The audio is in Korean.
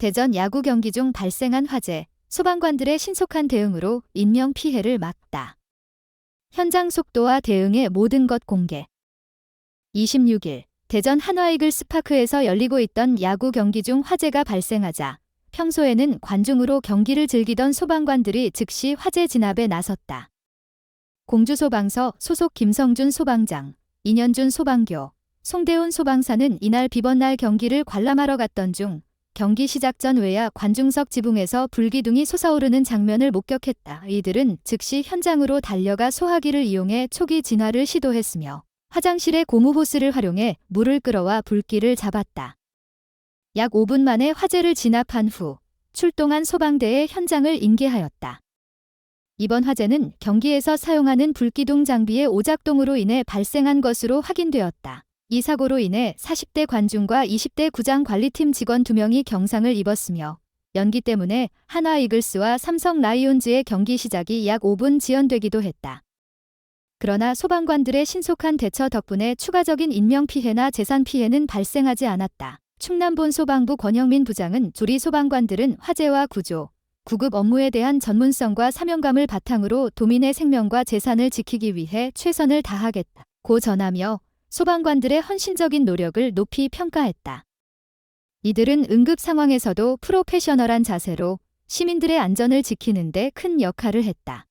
대전 야구 경기 중 발생한 화재, 소방관들의 신속한 대응으로 인명 피해를 막다. 현장 속도와 대응의 모든 것 공개. 26일, 대전 한화이글 스 파크에서 열리고 있던 야구 경기 중 화재가 발생하자 평소에는 관중으로 경기를 즐기던 소방관들이 즉시 화재 진압에 나섰다. 공주소방서 소속 김성준 소방장, 이년준 소방교, 송대훈 소방사는 이날 비번날 경기를 관람하러 갔던 중 경기 시작 전 외야 관중석 지붕에서 불기둥이 솟아오르는 장면을 목격했다. 이들은 즉시 현장으로 달려가 소화기를 이용해 초기 진화를 시도했으며 화장실의 고무 호스를 활용해 물을 끌어와 불길을 잡았다. 약 5분 만에 화재를 진압한 후 출동한 소방대의 현장을 인계하였다. 이번 화재는 경기에서 사용하는 불기둥 장비의 오작동으로 인해 발생한 것으로 확인되었다. 이 사고로 인해 40대 관중과 20대 구장 관리팀 직원 2명이 경상을 입었으며 연기 때문에 하나 이글스와 삼성 라이온즈의 경기 시작이 약 5분 지연되기도 했다. 그러나 소방관들의 신속한 대처 덕분에 추가적인 인명피해나 재산 피해는 발생하지 않았다. 충남본 소방부 권영민 부장은 조리 소방관들은 화재와 구조, 구급 업무에 대한 전문성과 사명감을 바탕으로 도민의 생명과 재산을 지키기 위해 최선을 다하겠다. 고 전하며 소방관들의 헌신적인 노력을 높이 평가했다. 이들은 응급 상황에서도 프로페셔널한 자세로 시민들의 안전을 지키는 데 큰 역할을 했다.